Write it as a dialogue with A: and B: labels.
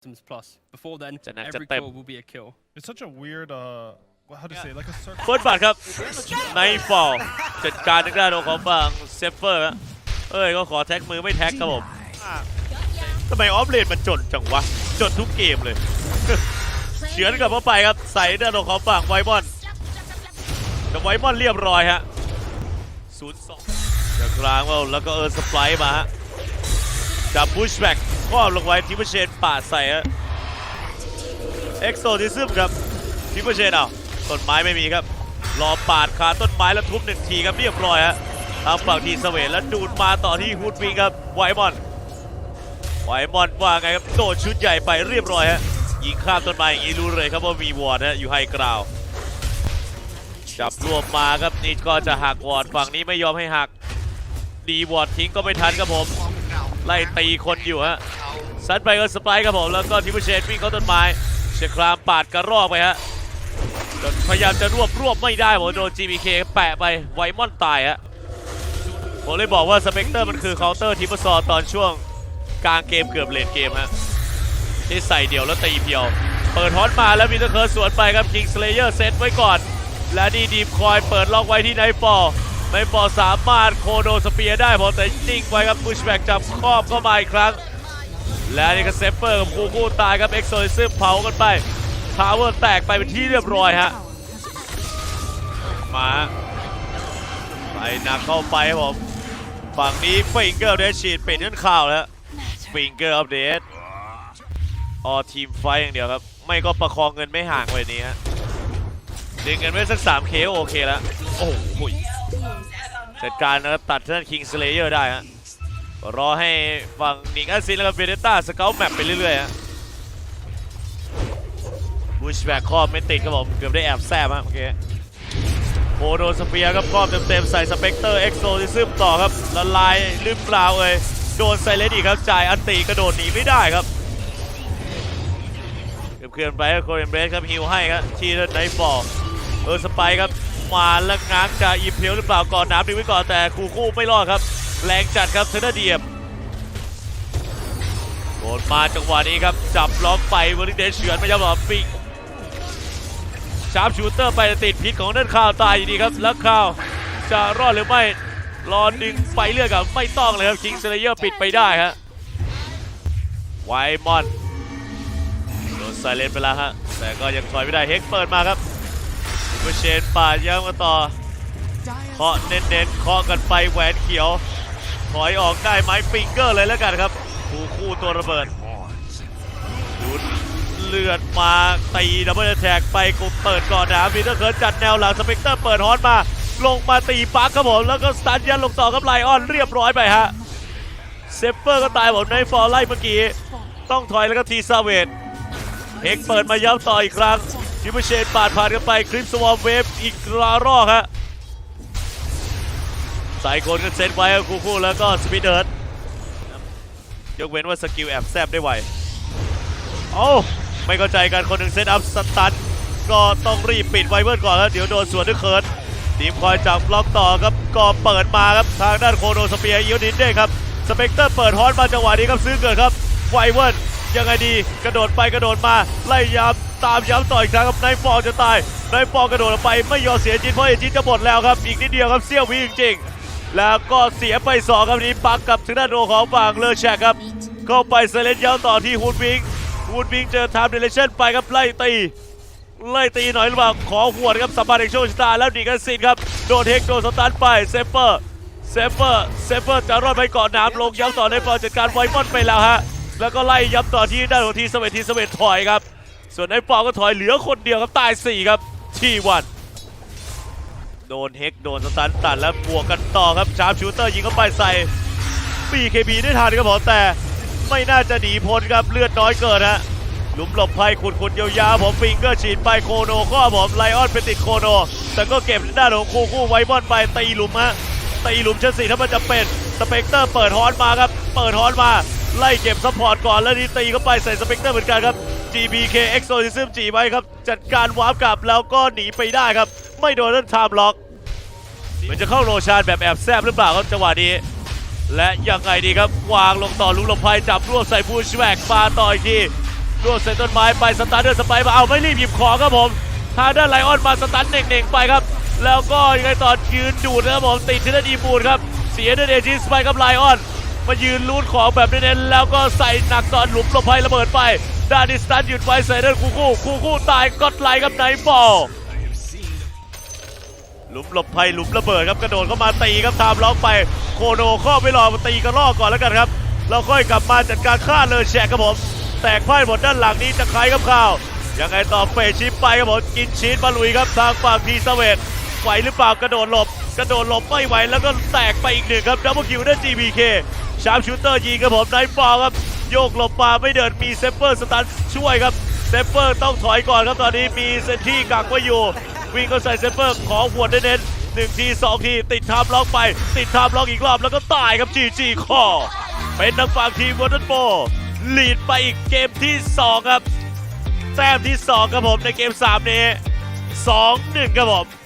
A: items plus. Before then,
B: จะหนักจะ
A: every
B: เต็ม
A: kill will be a kill.
C: It's such a weird, uh, what- how to say, like a circle.
B: เฟิร์สบัตครับในฟอลจัดการทางด้านของฝั่งเซฟเฟอร์ฮะเอ้ยก็ขอแท็กมือไม่แท็กครับผมอะทำไมออฟเลนมันจนจังวะ จนทุกเกมเลย เฉือนกลับเข้าไปครับ ใส่ด้านของฝั่งไวมอนกับไวมอนเรียบร้อยฮะศูนย์สองจากกลางว่าแล้วก็เอิร์นสปายมาฮะจับบุชแบ็ก ครอบลงไว้ทิปเชนป่าใส่ฮะเอ็กโซติซึมครับทิปเชนเอาต้นไม้ไม่มีครับรอปาดคาต้นไม้แล้วทุบหนึ่งทีครับเรียบร้อยฮะทางฝั่งทีเสวตแล้วดูดมาต่อที่ฮูดวิงครับไวมอนไวมอนว่าไงครับโดดชุดใหญ่ไปเรียบร้อยฮะยิงข้ามต้นไม้อย่างนี้รู้เลยครับว่ามีวอร์ดฮะอยู่ไฮกราวจับรวมมาครับนี่ก็จะหักวอร์ดฝั่งนี้ไม่ยอมให้หัก ดีวอร์ดทิ้งก็ไม่ทันครับผม ไล่ตีคนอยู่ฮะ ซัดไปก็สไปร์ครับผม แล้วก็ทิปเชนวิ่งเข้าต้นไม้เชครามปาดกระรอกไปฮะพยายามจะรวบรวบไม่ได้ผมโดน GBK แปะไปไวมอนตายฮะผมเลยบอกว่าสเปกเตอร์มันคือเคาน์เตอร์ทิปซอตอนช่วงกลางเกมเกือบเลนเกมฮะที่ใส่เดี่ยวแล้วตีเพียว เปิดฮอตมาแล้วมีตะเคิร์สวนไปครับ King Slayer เซตไว้ก่อน และนี่ดีคอยเปิดล็อกไว้ที่ไนฟอร์ไนฟอร์สามารถโคโดสเปียได้ผมแต่นิ่งไว้ครับบุชแบกจับครอบเข้ามาอีกครั้ง และนี่ก็เซฟเฟอร์กับคูคูตายครับเอ็กโซซิซึมเผากันไปทาวเวอร์แตกไปเป็นที่เรียบร้อยฮะมาไปหนักเข้าไปครับผมฝั่งนี้ฟิงเกอร์เดชฉีดเป็นนั่นข่าวแล้วฟิงเกอร์อัปเดตออทีมไฟอย่างเดียวครับ ไม่ก็ประคองเงินไม่ห่างไว้นี้ฮะดึงเงินไว้สัก 3K โอเคแล้ว โอ้โหจัดการนะครับตัดท่านคิงสเลเยอร์ได้ฮะ รอให้ฝั่งนิกอาซินแล้วก็เบเนต้าสเกลแมปไปเรื่อยๆฮะบูชแบกครอบไม่ติดครับผม เกือบได้แอบแซบฮะเมื่อกี้โคโดสเปียร์ครับครอบเต็มๆ ใส่สเปกเตอร์เอ็กโซซิซึมต่อครับ ละลายลืมเปล่าเลยโดนไซเลนอีกครับ จ่ายอันตีกระโดดหนีไม่ได้ครับเกือบเคลื่อนไปครับโคเรนเบรสครับฮิวให้ครับทีไนท์ฟอร์เออสไปครับมาแล้วง้างจะอีเพลหรือเปล่าก่อนน้ำดึงไว้ก่อนแต่คูคู่ไม่รอดครับ แรงจัดครับเทอร์เดียมโดนมาจังหวะนี้ครับ จับล้อมไปวอริเดชเฉือนไม่ยอมหรอปิงชาร์ปชูเตอร์ไปติดพิษของนั่นข่าวตายอยู่ดีครับ แล้วข่าวจะรอดหรือไม่ รอดึงไปเรื่อยกับไม่ต้องเลยครับคิงเซเลเยอร์ปิดไปได้ฮะไวมอนโดนไซเลนไปแล้วฮะ แต่ก็ยังถอยไม่ได้เฮกเปิดมาครับเวเชนป่าดยังมาต่อเคาะเน้นๆเคาะกันไปแหวนเขียว ถอยออกได้ไหมฟิงเกอร์เลยแล้วกันครับคู่คู่ตัวระเบิดดูดเลือดมาตีดับเบิลแท็กไปกลุ่มเปิดก่อนนะมีเตอร์เคิร์จัดแนวหลังสเปกเตอร์เปิดฮอนมา ลงมาตีปักครับผมแล้วก็สตันยันลงต่อกับไลออนเรียบร้อยไปฮะเซฟเฟอร์ก็ตายผมดในฟอร์ไล่เมื่อกี้ ต้องถอยแล้วก็ทีซาเวตเฮกเปิดมาย้ำต่ออีกครั้งจิมเชนปาดผ่านกันไปคลิปสวอมเวฟอีกรารอกฮะ ใส่คนกันเซตไว้ครูคู่แล้วก็สปีดเดิร์ดยกเว้นว่าสกิลแอบแซบได้ไวโอ้าไม่เข้าใจกันคนหนึ่งเซตอัพสตันก็ต้องรีบปิดไวเบิร์นก่อนแล้วเดี๋ยวโดนสวนด้วยเคิร์ดทีมคอยจับบล็อกต่อครับก็เปิดมาครับทางด้านโคโนสเปียร์ยูนินเด้ครับสเปกเตอร์เปิดฮอนมาจังหวะนี้ครับซื้อเกิดครับไวเบิร์นยังไงดีกระโดดไปกระโดดมาไล่ย้ำตามย้ำต่ออีกครั้งครับไนฟอร์จะตายไนฟอร์กระโดดไปไม่ยอมเสียจินเพราะเอจินจะหมดแล้วครับอีกนิดเดียวครับเซี่ยววิจริงๆ แล้วก็เสียไปสองครับนี้ปักกับทางด้านโดของฝั่งเลอแชกครับ เข้าไปเซเลนย้ำต่อที่ฮูดวิงวูดวิงเจอไทม์เดเลชั่นไปครับไล่ตีไล่ตีหน่อยหรือเปล่าขอหัวครับสัมภาษณ์เอกโชคชะตาแล้วดีกันสินครับโดนเฮกโดนสตันไปเซฟเฟอร์เซฟเฟอร์เซฟเฟอร์จะรอดไปก่อนน้ำลงย้ำต่อในฟอจัดการไวมอนไปแล้วฮะแล้วก็ไล่ย้ำต่อที่ด้านของทีสเวททีสเวทถอยครับ ส่วนไอ้ฟอก็ถอยเหลือคนเดียวครับตาย4ครับทีวัน โดนเฮกโดนสตันตัดแล้วบวกกันต่อครับชาร์ปชูเตอร์ยิงเข้าไปใส่ BKB ได้ทันครับผมแต่ไม่น่าจะหนีพ้นครับเลือดน้อยเกินฮะหลุมหลบภัยขุดขุดยาวๆผมฟิงเกอร์ฉีดไปโคโนข้อผมไลออนไปติดโคโน แต่ก็เก็บด้านของคู่คู่ไวบอนไปตีหลุมฮะตีหลุมชั้นสี่ถ้ามันจะเป็นสเปกเตอร์เปิดฮอนมาครับเปิดฮอนมาไล่เก็บซัพพอร์ตก่อนแล้วนี่ตีเข้าไปใส่สเปกเตอร์เหมือนกันครับ GBK Exorcism จีไว้ครับ จัดการวาร์ปกลับแล้วก็หนีไปได้ครับ ไม่โดนนั่นไทม์ล็อกเหมือนจะเข้าโรชานแบบแอบแซบหรือเปล่าครับจังหวะนี้ และยังไงดีครับวางลงต่อลุงลมพายจับรวบใส่บูชแวกปาต่ออีกทีรวดใส่ต้นไม้ไปสตาร์เดอร์สไปมาเอาไม่รีบหยิบของครับผมทาด้านไลออนมาสตันเน่งๆไปครับ แล้วก็ยังไงต่อยืนดูดนะครับผมติดที่ด้านอีบูนครับเสียด้วยเอจิสไปครับไลออนมายืนลูดของแบบเน้นๆแล้วก็ใส่หนักตอนหลุมลบภัยระเบิดไป ด้านดิสตันหยุดไว้ใส่ด้านคู่คู่คู่คู่ตายก็ไลครับไนท์บอลหลุมหลบภัยหลุมระเบิดครับกระโดดเข้ามาตีครับตามล็อกไปโคโนข้อไม่รอมาตีกระลอกก่อนแล้วกันครับแล้วค่อยกลับมาจัดการฆ่าเลยแชกครับผมแตกพ่ายหมดด้านหลังนี้จะใครครับข้าวยังไงต่อเฟรชิปไปครับผมกินชีสมาลุยครับทางฝั่งทีสเวตไหวหรือเปล่ากระโดดหลบ กระโดดหลบไม่ไหวแล้วก็แตกไปอีกหนึ่งครับดับเบิลคิวได้ GBK ชาร์ปชูเตอร์ยิงครับผมไนท์บอลครับ โยกหลบมาไม่เดินมีเซปเปอร์สตันช่วยครับเซปเปอร์ต้องถอยก่อนครับตอนนี้มีเซนที่กักไว้อยู่ วิ่งก็ใส่เซปเปอร์ขอหัวเน้นหนึ่งทีสองทีติดทามล็อกไป ติดทามล็อกอีกรอบแล้วก็ตายครับจีจีคอเป็นทางฝั่งทีมวอเตอร์โปลีดไปอีกเกมที่ 2 ครับ แต้มที่ 2 ครับผมในเกม 3 นี้ 2-1 ครับผม